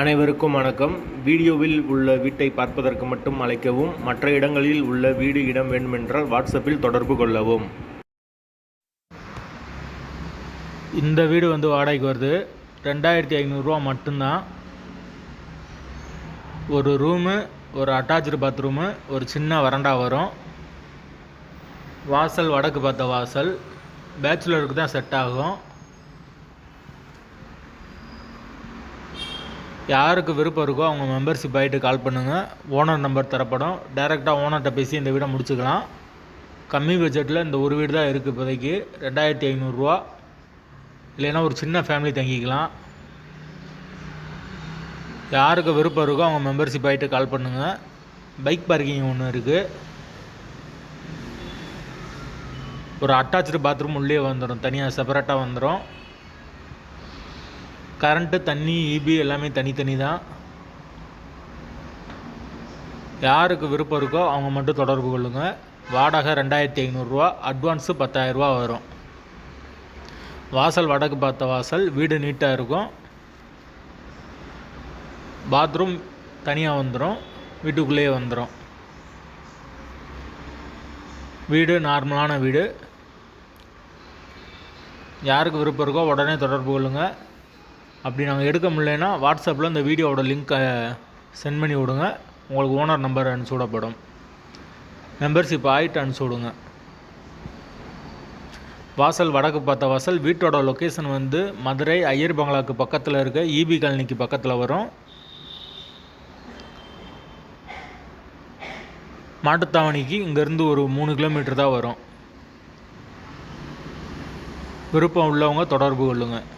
அனைவருக்கும் வணக்கம். வீடியோவில் உள்ள வீட்டை பார்ப்பதற்கு மட்டும் அழைக்கவும் மற்ற இடங்களில் உள்ள வீடு இடம் வேண்டுமென்றால் வாட்ஸ்அப்பில் தொடர்பு கொள்ளவும். இந்த வீடு வந்து வாடகைக்கு வருது. ரெண்டாயிரத்தி ஐநூறுரூவா மட்டும்தான். ஒரு ரூமு ஒரு அட்டாச்சு பாத்ரூமு ஒரு சின்ன வறண்டா வரும். வாசல் வடக்கு பார்த்த வாசல். பேச்சுலருக்கு தான் செட் ஆகும். யாருக்கு விருப்பம் இருக்கோ அவங்க மெம்பர்ஷிப் ஆகிட்டு கால் பண்ணுங்கள் ஓனர் நம்பர் தரப்படும். டைரெக்டாக ஓனர்கிட்ட பேசி இந்த வீடை முடிச்சுக்கலாம். கம்மி பட்ஜெட்டில் இந்த ஒரு வீடு தான் இருக்குது இப்போதைக்கு. ரெண்டாயிரத்தி ஐநூறுரூவா இல்லைன்னா ஒரு சின்ன ஃபேமிலி தங்கிக்கலாம். யாருக்கு விருப்பம் இருக்கோ அவங்க மெம்பர்ஷிப் ஆகிட்டு கால் பண்ணுங்கள் பைக் பார்க்கிங் ஒன்று இருக்குது ஒரு அட்டாச்சு பாத்ரூம் உள்ளே வந்துடும் தனியாக செப்பரேட்டாக வந்துடும் கரண்ட்டு தண்ணி இபி எல்லாமே தனித்தனி தான். யாருக்கு விருப்பம் இருக்கோ அவங்க மட்டும் தொடர்பு கொள்ளுங்கள் வாடகை ரெண்டாயிரத்தி ஐநூறுரூவா அட்வான்ஸு பத்தாயிரரூவா வரும். வாசல் வடக்கு பார்த்த வாசல் வீடு நீட்டாக இருக்கும். பாத்ரூம் தனியாக வந்துடும் வீட்டுக்குள்ளேயே வந்துடும் வீடு நார்மலான வீடு. யாருக்கு விருப்பம் இருக்கோ உடனே தொடர்பு கொள்ளுங்கள் அப்படி நாங்கள் எடுக்க முடியலன்னா வாட்ஸ்அப்பில் இந்த வீடியோவோட லிங்க்கை சென்ட் பண்ணி விடுங்க. உங்களுக்கு ஓனர் நம்பர் அனுப்பிச்சி விடப்படும் மெம்பர்ஷிப் ஆகிட்டு அனுப்பிச்சி விடுங்க வாசல் வடக்கு பார்த்த வாசல் வீட்டோட லொக்கேஷன் வந்து மதுரை ஐயர் பங்களாக்கு பக்கத்தில் இருக்க இபி காலனிக்கு பக்கத்தில் வரும். மாட்டுத்தாவணிக்கு இங்கேருந்து ஒரு மூணு கிலோமீட்டர் தான் வரும். விருப்பம் உள்ளவங்க தொடர்பு கொள்ளுங்கள்